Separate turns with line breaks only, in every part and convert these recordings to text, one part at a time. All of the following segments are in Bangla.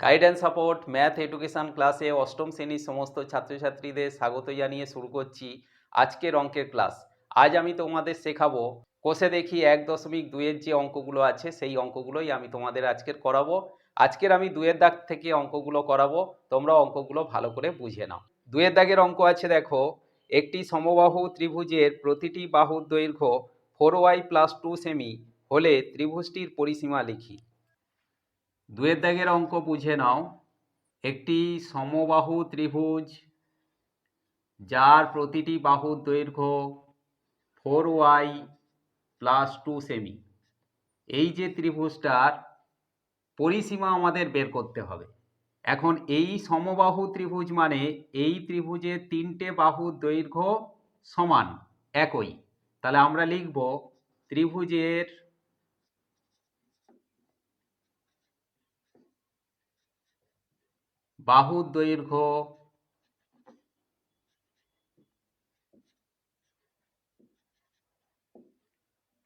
গাইডেন্স সাপোর্ট ম্যাথ এডুকেশন ক্লাসে অষ্টম শ্রেণির সমস্ত ছাত্রছাত্রীদের স্বাগত জানিয়ে শুরু করছি আজকের অঙ্কের ক্লাস আজ আমি তোমাদের শেখাবো, কোষে দেখি এক দশমিক দুইয়ের যে অঙ্কগুলো আছে, সেই অঙ্কগুলোই আমি তোমাদের আজকের করাবো। আজকের আমি দুয়ের দাগ থেকে অঙ্কগুলো করাবো, তোমরা অঙ্কগুলো ভালো করে বুঝে নাও। দুয়ের দাগের অঙ্ক আছে দেখো, একটি সমবাহু ত্রিভুজের প্রতিটি বাহুর দৈর্ঘ্য ফোর ওয়াই প্লাস টু সেমি হলে ত্রিভুজটির পরিসীমা লিখি। দুয়ের দাগের অঙ্ক বুঝে নাও। একটি সমবাহু ত্রিভুজ, যার প্রতিটি বাহুর দৈর্ঘ্য ফোর ওয়াই প্লাস টু সেমি। এই যে ত্রিভুজটার পরিসীমা আমাদের বের করতে হবে। এখন এই সমবাহু ত্রিভুজ মানে এই ত্রিভুজের তিনটে বাহুর দৈর্ঘ্য সমান, একই। তাহলে আমরা লিখব ত্রিভুজের বাহুর দৈর্ঘ্য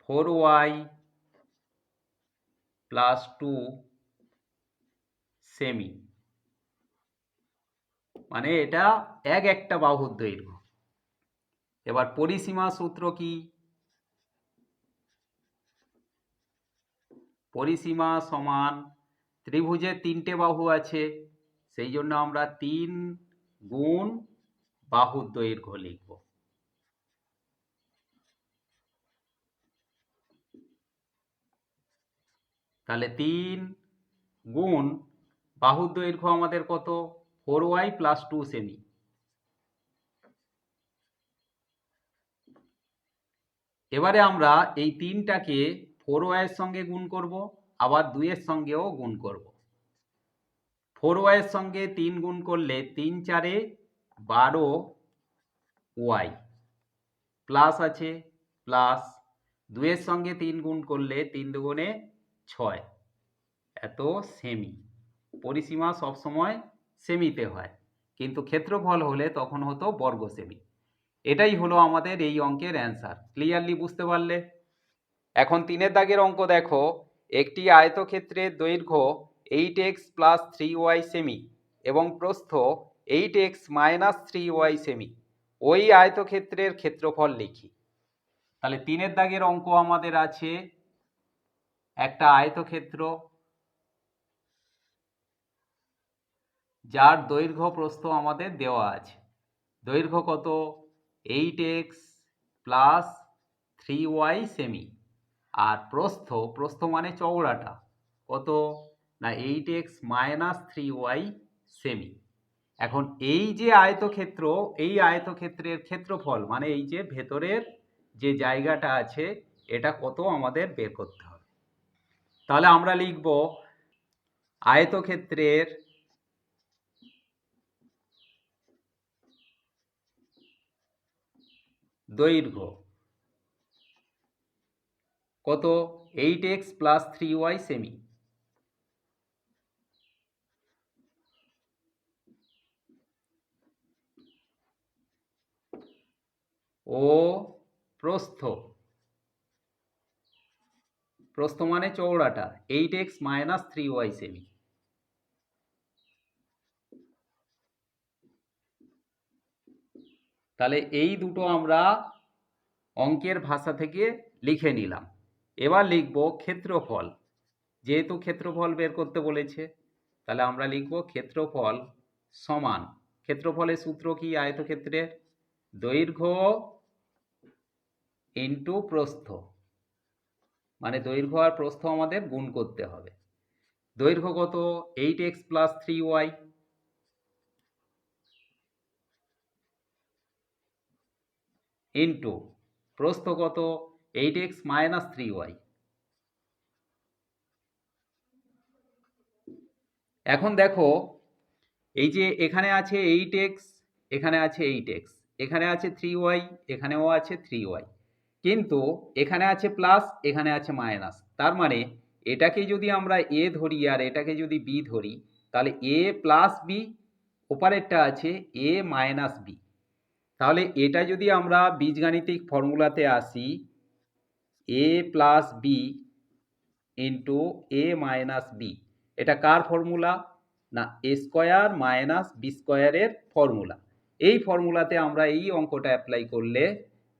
ফোর ওয়াই প্লাস টু সেমি। মানে এটা এক একটা বাহুর দৈর্ঘ্য। এবার পরিসীমা সূত্র কি? পরিসীমা সমান ত্রিভুজের তিনটে বাহু আছে। সেই জন্য আমরা তিন গুণ বাহুর দৈর্ঘ্য লিখব। তাহলে তিন গুণ বাহুর দৈর্ঘ্য আমাদের কত? ফোর ওয়াই প্লাস টু সেমি। এবারে আমরা এই তিনটাকে ফোর ওয়াইয়ের সঙ্গে গুণ করব, আবার দুইয়ের সঙ্গেও গুণ করব। ফোর ওয়াইয়ের সঙ্গে তিন গুণ করলে তিন চারে বারো ওয়াই। প্লাস আছে, প্লাস দুয়ের সঙ্গে তিন গুণ করলে তিন দুগুণে ছয়। এত সেমি পরিসীমা সবসময় সেমিতে হয়। কিন্তু ক্ষেত্রফল হলে তখন হতো বর্গ সেমি এটাই হলো আমাদের এই অঙ্কের অ্যান্সার ক্লিয়ারলি বুঝতে পারলে? এখন তিনের দাগের অঙ্ক দেখো। একটি আয়তক্ষেত্রের দৈর্ঘ্য eight x plus three y semi এবং প্রস্থ eight x minus three y semi. ওই আয়তক্ষেত্রের ক্ষেত্রফল লিখি। তাহলে তিনের দাগের অঙ্ক আমাদের আছে। একটা আয়তক্ষেত্র যার দৈর্ঘ্য প্রস্থ আমাদের দেওয়া আছে। দৈর্ঘ্য কত? Eight x plus three y semi. আর প্রস্থ প্রস্থ মানে চওড়াটা। কত? না eight x minus three y semi. এখন এই যে আয়তক্ষেত্র, এই আয়তক্ষেত্রের ক্ষেত্রফল মানে এই যে ভেতরের যে জায়গাটা আছে, এটা কত আমাদের বের করতে হবে। তাহলে আমরা লিখব আয়তক্ষেত্রের দৈর্ঘ্য কত? Eight x plus three y semi. ও প্রস্থ। প্রস্থ মানে চৌড়াটা eight x minus three y semi. তাহলে এই দুটো আমরা অঙ্কের ভাষা থেকে লিখে নিলাম। এবার লিখব ক্ষেত্রফল। যেহেতু ক্ষেত্রফল বের করতে বলেছে, তাহলে আমরা লিখব ক্ষেত্রফল সমান। ক্ষেত্রফলের সূত্র কি আয়তক্ষেত্রের? দৈর্ঘ্য ইন্টু প্রস্থ। মানে দৈর্ঘ্য আর প্রস্থ আমাদের গুণ করতে হবে। দৈর্ঘ্য কত? Eight x plus three y into প্রস্থ কত? Eight x minus three y এখন দেখো, এই যে এখানে আছে এইট এক্স এখানে আছে এইট এক্স এখানে আছে থ্রি ওয়াই এখানেও আছে থ্রি ওয়াই কিন্তু এখানে আছে প্লাস এখানে আছে মাইনাস তার মানে এটাকে যদি আমরা এ ধরি আর এটাকে যদি বি ধরি, তাহলে এ প্লাস বি ওপারেরটা আছে এ মাইনাস বি তাহলে এটা যদি আমরা বীজগাণিতিক ফর্মুলাতে আসি a plus b into a minus b এটা কার ফর্মুলা? না এ স্কোয়ার মাইনাস বি স্কোয়ারের ফর্মুলা। এই ফর্মুলাতে আমরা এই অঙ্কটা অ্যাপ্লাই করলে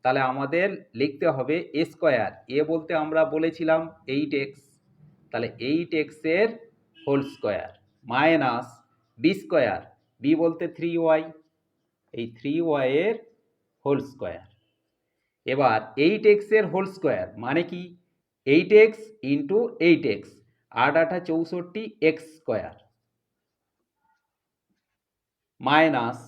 তাহলে আমাদের লিখতে হবে এ স্কোয়ার এ বলতে আমরা বলেছিলাম এইট এক্স তাহলে এইট এক্সের whole square minus b square b বলতে থ্রি ওয়াই এই থ্রি ওয়াইয়ের হোল স্কোয়ার এবার এইট এক্সের হোল স্কোয়ার মানে কি? Eight x into eight x আট আঠা চৌষট্টি এক্স স্কোয়ার মাইনাস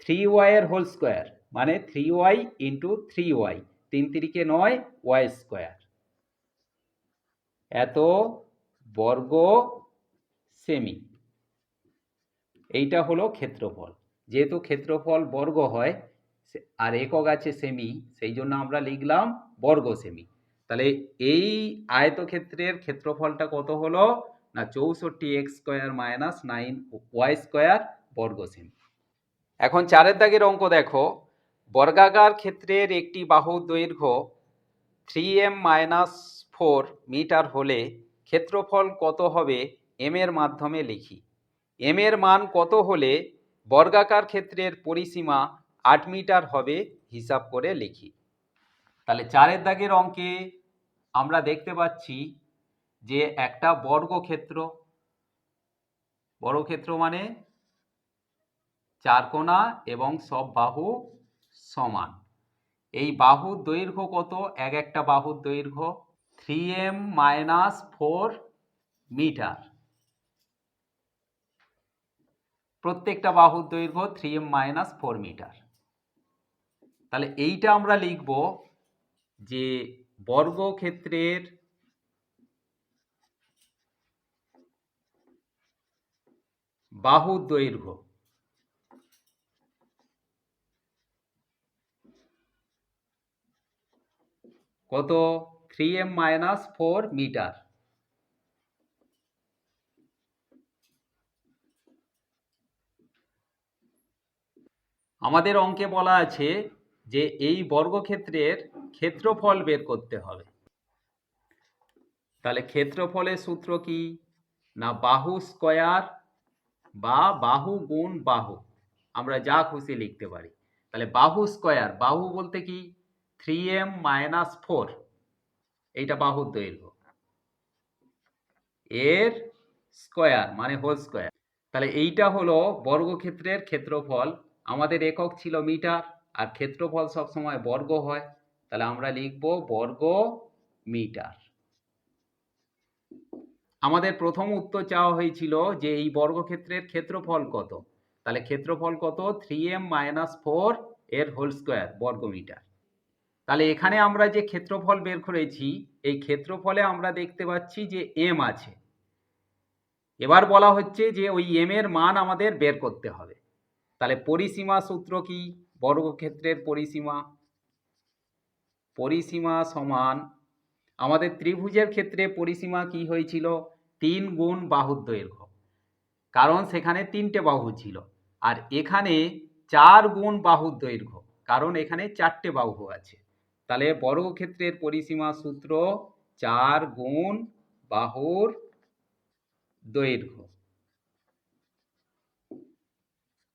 থ্রি ওয়াইয়ের হোল স্কোয়ার মানে three y into three y তিন তিরিকে নয় ওয়াই স্কোয়ার এত বর্গ সেমি এইটা হলো ক্ষেত্রফল। যেহেতু ক্ষেত্রফল বর্গ হয় আর একক আছে সেমি সেই জন্য আমরা লিখলাম বর্গ সেমি তাহলে এই আয়তক্ষেত্রের ক্ষেত্রফলটা কত হলো? না, চৌষট্টি x square minus nine y square বর্গ সেমি এখন চারের দাগের অঙ্ক দেখো। বর্গাকার ক্ষেত্রের একটি বাহু দৈর্ঘ্য three m minus four metre হলে ক্ষেত্রফল কত হবে এম এর মাধ্যমে লিখি। এম এর মান কত হলে বর্গাকার ক্ষেত্রের পরিসীমা আট মিটার হবে হিসাব করে লিখি। তাহলে চারের দাগের অঙ্কে আমরা দেখতে পাচ্ছি যে একটা বর্গক্ষেত্র বর্গক্ষেত্র মানে চারকোনা এবং সব বাহু সমান। এই বাহুর দৈর্ঘ্য কত? এক একটা বাহুর দৈর্ঘ্য। Three m minus four metre. প্রত্যেকটা বাহুর দৈর্ঘ্য three m minus four metre. তাহলে এইটা আমরা লিখব যে বর্গক্ষেত্রের বাহুর দৈর্ঘ্য কত? Three m minus four metre আমাদের অঙ্কে বলা আছে যে এই বর্গক্ষেত্রের ক্ষেত্রফল বের করতে হবে। তাহলে ক্ষেত্রফলের সূত্র কি? না বাহু স্কয়ার বা বাহু গুণ বাহু। আমরা যা খুশি লিখতে পারি। তাহলে বাহু স্কয়ার, বাহু বলতে কি? থ্রি এম মাইনাস ফোর, এইটা বাহুর দৈর্ঘ্য। এর স্কোয়ার মানে হোল স্কোয়ার। তাহলে এইটা হলো বর্গক্ষেত্রের ক্ষেত্রফল। আমাদের একক ছিল মিটার, আর ক্ষেত্রফল সবসময় বর্গ হয়। তাহলে আমরা লিখব বর্গ মিটার। আমাদের প্রথম উত্তর চাওয়া হয়েছিল যে এই বর্গক্ষেত্রের ক্ষেত্রফল কত। তাহলে ক্ষেত্রফল কত? থ্রি এম মাইনাস ফোর এর হোল স্কোয়ার বর্গমিটার তাহলে এখানে আমরা যে ক্ষেত্রফল বের করেছি, এই ক্ষেত্রফলে আমরা দেখতে পাচ্ছি যে এম আছে। এবার বলা হচ্ছে যে ওই এম এর মান আমাদের বের করতে হবে। তাহলে পরিসীমা সূত্র কি? বর্গক্ষেত্রের পরিসীমা। পরিসীমা সমান আমাদের ত্রিভুজের ক্ষেত্রে পরিসীমা কি হয়েছিল? তিন গুণ বাহুর দৈর্ঘ্য। কারণ সেখানে তিনটে বাহু ছিল। আর এখানে চার গুণ বাহুর দৈর্ঘ্য। কারণ এখানে চারটে বাহু আছে। তাহলে বর্গক্ষেত্রের পরিসীমা সূত্র চার গুণ বাহুর দৈর্ঘ্য।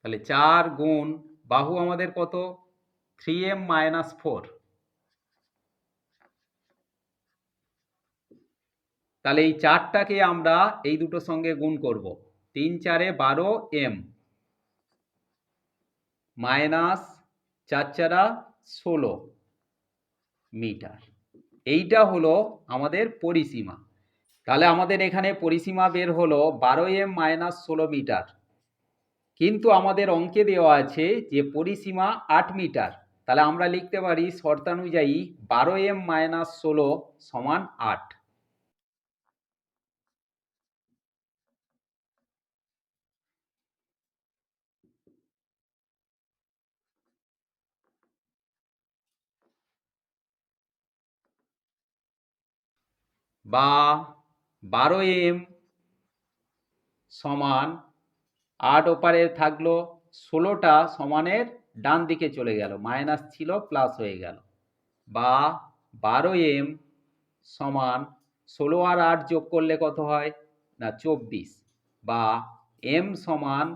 তাহলে চার গুণ বাহু আমাদের কত? থ্রি এম মাইনাস ফোর তাহলে এই চারটাকে আমরা এই দুটোর সঙ্গে গুণ করব। তিন চারে বারো এম মাইনাস চার চারা ষোলো। মিটার। এইটা হলো আমাদের পরিসীমা। তাহলে আমাদের এখানে পরিসীমা বের হলো বারো এম মাইনাস ষোলো মিটার। কিন্তু আমাদের অঙ্কে দেওয়া আছে যে পরিসীমা আট মিটার। তাহলে আমরা লিখতে পারি শর্তানুযায়ী বারো এম মাইনাস ষোলো সমান আট। বা বারো এম সমান আট ওপারে থাকল ষোলোটা সমানের ডান দিকে চলে গেল, মাইনাস ছিল প্লাস হয়ে গেল। বা বারো এম সমান ষোলো আর আট যোগ করলে কত হয়? না, চব্বিশ। বা এম সমান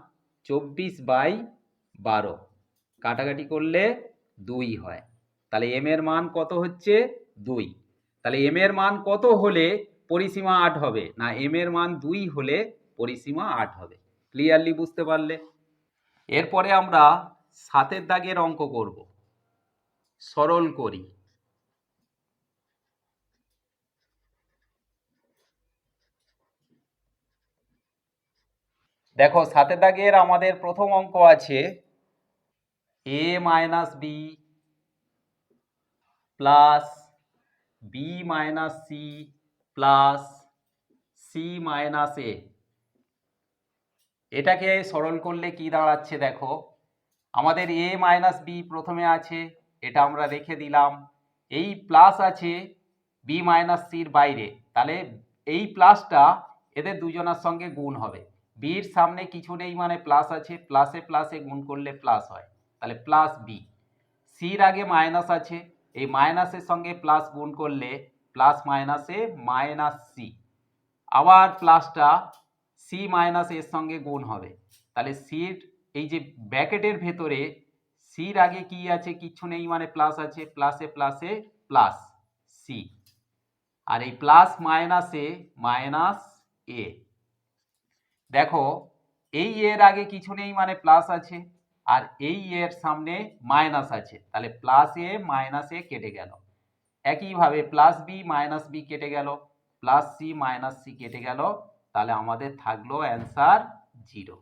চব্বিশ বাই বারো। কাটাকাটি করলে দুই হয়। তাহলে এম এর মান কত হচ্ছে? দুই। তাহলে এম এর মান কত হলে পরিসীমা আট হবে? না এম এর মান দুই হলে পরিসীমা আট হবে। ক্লিয়ারলি বুঝতে পারলে? এরপরে আমরা সাতের দাগের অঙ্ক করব। সরল করি। দেখো, সাতের দাগের আমাদের প্রথম অঙ্ক আছে a minus b plus b minus c plus c minus a এটাকে সরল করলে কি দাঁড়াচ্ছে দেখো? আমাদের এ মাইনাস বি প্রথমে আছে, এটা আমরা রেখে দিলাম। এই প্লাস আছে বি মাইনাস সির বাইরে। তাহলে এই প্লাসটা এদের দুজনার সঙ্গে গুণ হবে। বির সামনে কিছু নেই মানে প্লাস আছে প্লাসে প্লাসে গুণ করলে প্লাস হয়। তাহলে প্লাস বি সির আগে মাইনাস আছে এই মাইনাসের সঙ্গে প্লাস গুণ করলে প্লাস মাইনাসে মাইনাস সি আবার প্লাসটা সি মাইনাস এর সঙ্গে গুণ হবে। তাহলে সির এই যে ব্র্যাকেটের ভেতরে সির আগে কি আছে, কিচ্ছু নেই মানে প্লাস আছে প্লাসে প্লাসে প্লাস সি আর এই প্লাস মাইনাসে মাইনাস এ দেখো, এই এর আগে কিছু নেই মানে প্লাস আছে। আর এই এর সামনে মাইনাস আছে। তাহলে প্লাস এ মাইনাস এ কেটে গেল। একইভাবে প্লাস বি মাইনাস বি কেটে গেল। প্লাস সি মাইনাস সি কেটে গেল। তাহলে আমাদের থাকল অ্যান্সার জিরো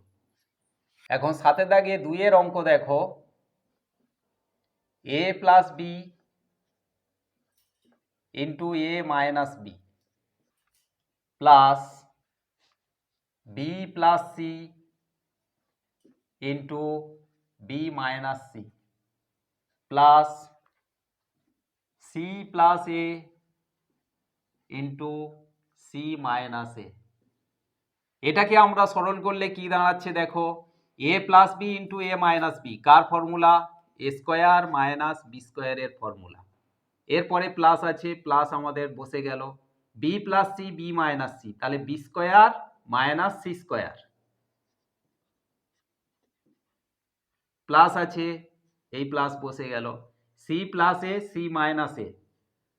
এখন সাথে দাগে দুইয়ের অঙ্ক দেখো। A plus b into a minus b plus b plus c into b minus c plus c plus a into c minus a এটাকে আমরা সরল করলে কি দাঁড়াচ্ছে দেখো? A plus b into a minus b car formula a square minus b স্কোয়ারের ফর্মুলা এরপরে প্লাস আছে প্লাস আমাদের বসে গেল। B plus c b minus c তাহলে b square minus c square plus আছে, এই প্লাস বসে গেল। C plus a c minus a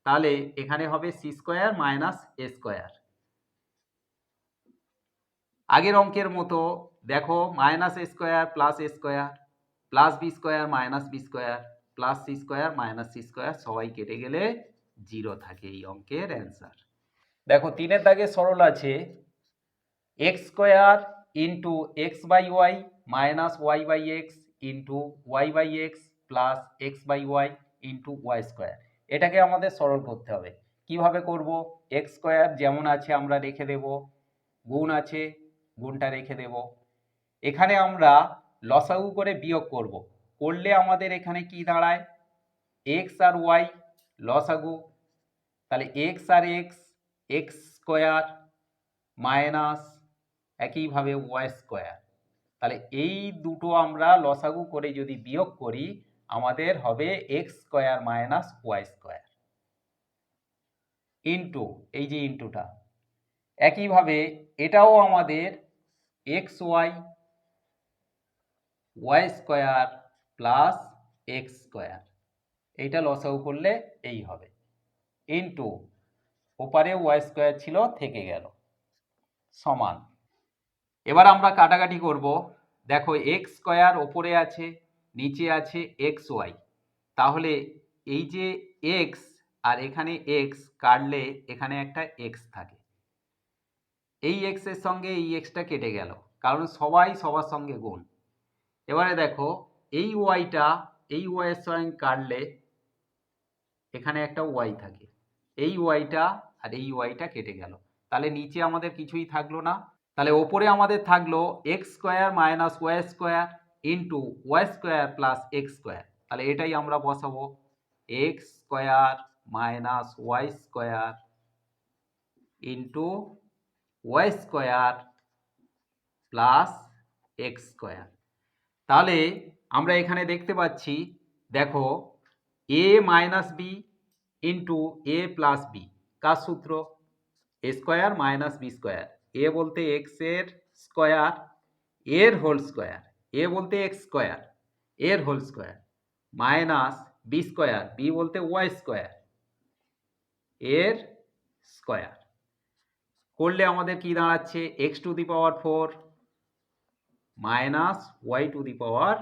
তাহলে এখানে হবে c square minus a square আগের অঙ্কের মতো দেখো minus a square plus a square plus b square minus b square plus c square minus c square সবাই কেটে গেলে জিরো থাকে এই অঙ্কের অ্যান্সার দেখো, তিনের দাগে সরল আছে x square into x by y minus y by x into y by x plus x by y into y square এটাকে আমাদের সরল করতে হবে। কীভাবে করব? এক্স স্কোয়ার যেমন আছে আমরা রেখে দেব, গুণ আছে, গুণটা রেখে দেব। এখানে আমরা লসাগু করে বিয়োগ করব। করলে আমাদের এখানে কি দাঁড়ায়? এক্স আর ওয়াই লসাগু। তাহলে এক্স আর এক্স এক্স স্কোয়ার মাইনাস একইভাবে ওয়াই স্কোয়ার তাহলে এই দুটো আমরা লসাগু করে যদি বিয়োগ করি, আমাদের হবে x square minus y square into এই যে ইন্টুটা একইভাবে এটাও আমাদের x y y square plus x square এইটা লসাগু করলে এই হবে। ইন্টু ওপারে ওয়াই স্কোয়ার ছিল, থেকে গেল। সমান। এবার আমরা কাটাকাটি করব। দেখো এক্স স্কোয়ার ওপরে আছে, নিচে আছে এক্স ওয়াই তাহলে এই যে এক্স আর এখানে এক্স কাটলে এখানে একটা এক্স থাকে। এই এক্সের সঙ্গে এই এক্সটা কেটে গেল, কারণ সবাই সবার সঙ্গে গুণ এবারে দেখো, এই ওয়াইটা এই ওয়াইয়ের সঙ্গে কাটলে এখানে একটা ওয়াই থাকে। এই ওয়াইটা আর এই ওয়াইটা কেটে গেল। তাহলে নিচে আমাদের কিছুই থাকল না। তাহলে ওপরে আমাদের থাকল x square minus y square into y square plus x square তাহলে এটাই আমরা বসাবো। X square minus y square into y square plus x square তাহলে আমরা এখানে দেখতে পাচ্ছি, দেখো a minus b into a plus b কার সূত্র? A square minus b square a বলতে এক্সের স্কোয়ার এর হোল স্কোয়ার এ বলতে এক্স স্কোয়ার এর whole square minus b square b বলতে ওয়াই স্কোয়ার এর স্কোয়ার করলে আমাদের কি দাঁড়াচ্ছে? X to the power four minus y to the power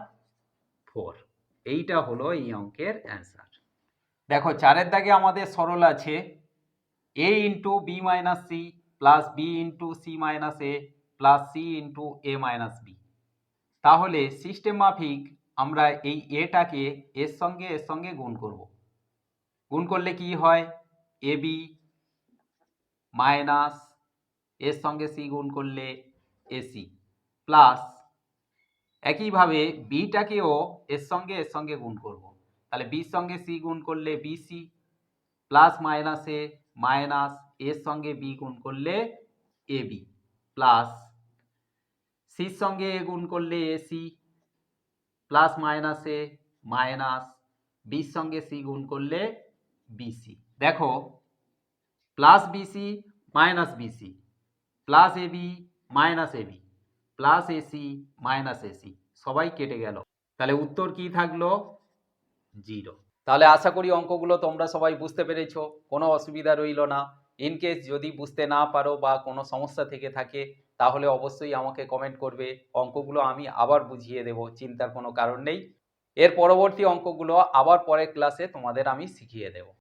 four এইটা হলো এই অঙ্কের অ্যান্সার দেখো, চারের দাগে আমাদের সরল আছে a into b minus c plus b into c minus a plus c into a minus b তাহলে সিস্টেম মাফিক আমরা এই এটাকে এর সঙ্গে এর সঙ্গে গুণ করব। গুণ করলে কি হয়? এ বি মাইনাস এর সঙ্গে সি গুণ করলে এসি প্লাস একইভাবে বিটাকেও এর সঙ্গে এর সঙ্গে গুণ করব। তাহলে বির সঙ্গে সি গুণ করলে bc plus minus a minus এর সঙ্গে বি গুণ করলে এ বি প্লাস সির সঙ্গে এ গুণ করলে ac plus minus a minus বির সঙ্গে সি গুণ করলে বিসি দেখো, plus bc minus bc plus ab minus ab plus ac minus ac সবাই কেটে গেল। তাহলে উত্তর কি থাকল? জিরো। তাহলে আশা করি অঙ্কগুলো তোমরা সবাই বুঝতে পেরেছ, কোনো অসুবিধা রইল না। ইন কেস যদি বুঝতে না পারো বা কোনো সমস্যা থেকে থাকে, তাহলে অবশ্যই আমাকে কমেন্ট করবে। অঙ্কগুলো আমি আবার বুঝিয়ে দেব, চিন্তার কোনো কারণ নেই। এর পরবর্তী অঙ্কগুলো আবার পরের ক্লাসে তোমাদের আমি শিখিয়ে দেব।